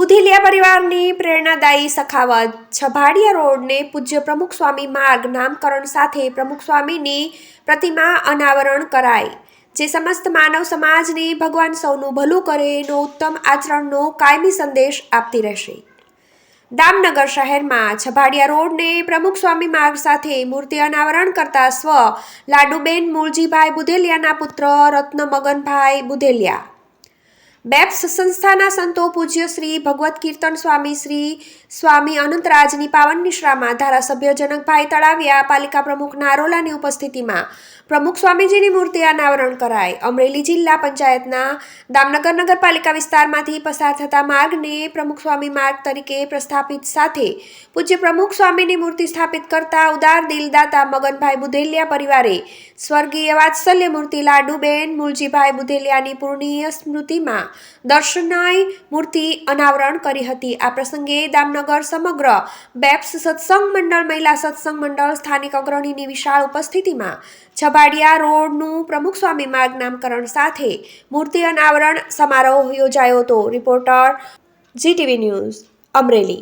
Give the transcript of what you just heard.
બુધેલિયા પરિવારની પ્રેરણાદાયી સખાવત. છભાડિયા રોડને પૂજ્ય પ્રમુખ સ્વામી માર્ગ નામકરણ સાથે પ્રમુખ સ્વામીની પ્રતિમા અનાવરણ કરાઈ. જે સમસ્ત માનવ સમાજને ભગવાન સૌનું ભલું કરે એનો ઉત્તમ આચરણનો કાયમી સંદેશ આપતી રહેશે. દામનગર શહેરમાં છભાડિયા રોડને પ્રમુખ સ્વામી માર્ગ સાથે મૂર્તિ અનાવરણ કરતા સ્વ લાડુબેન મૂળજીભાઈ બુધેલિયાના પુત્ર રત્ન મગનભાઈ બુધેલિયા બેપ્સ સંસ્થાના સંતો પૂજ્ય શ્રી ભગવત કીર્તન સ્વામી શ્રી સ્વામી અનંતરાજની પાવન નિશ્રામાં ધારાસભ્ય જનકભાઈ તળાવિયા, પાલિકા પ્રમુખ નારોલાની ઉપસ્થિતિમાં પ્રમુખ સ્વામીજીની મૂર્તિ અનાવરણ કરાય અમરેલી જિલ્લા પંચાયતના દામનગર નગરપાલિકા વિસ્તારમાંથી પસાર થતા માર્ગને પ્રમુખ સ્વામી માર્ગ તરીકે પ્રસ્થાપિત સાથે પૂજ્ય પ્રમુખ સ્વામીની મૂર્તિ સ્થાપિત કરતા ઉદાર દિલદાતા મગનભાઈ બુધેલિયા પરિવારે સ્વર્ગીય વાત્સલ્ય મૂર્તિ લાડુબેન મૂળજીભાઈ બુધેલિયાની પૂર્ણીય સ્મૃતિમાં દર્શનાય મૂર્તિ અનાવરણ કરી હતી. આ પ્રસંગે દામનગર સમગ્ર બેપ્સ સત્સંગ મંડળ, મહિલા સત્સંગ મંડળ, સ્થાનિક અગ્રણીની વિશાળ ઉપસ્થિતિમાં છબાડિયા રોડનું પ્રમુખ સ્વામી માર્ગ નામકરણ સાથે મૂર્તિ અનાવરણ સમારોહ યોજાયો હતો. Reporter GTV news, Amreli.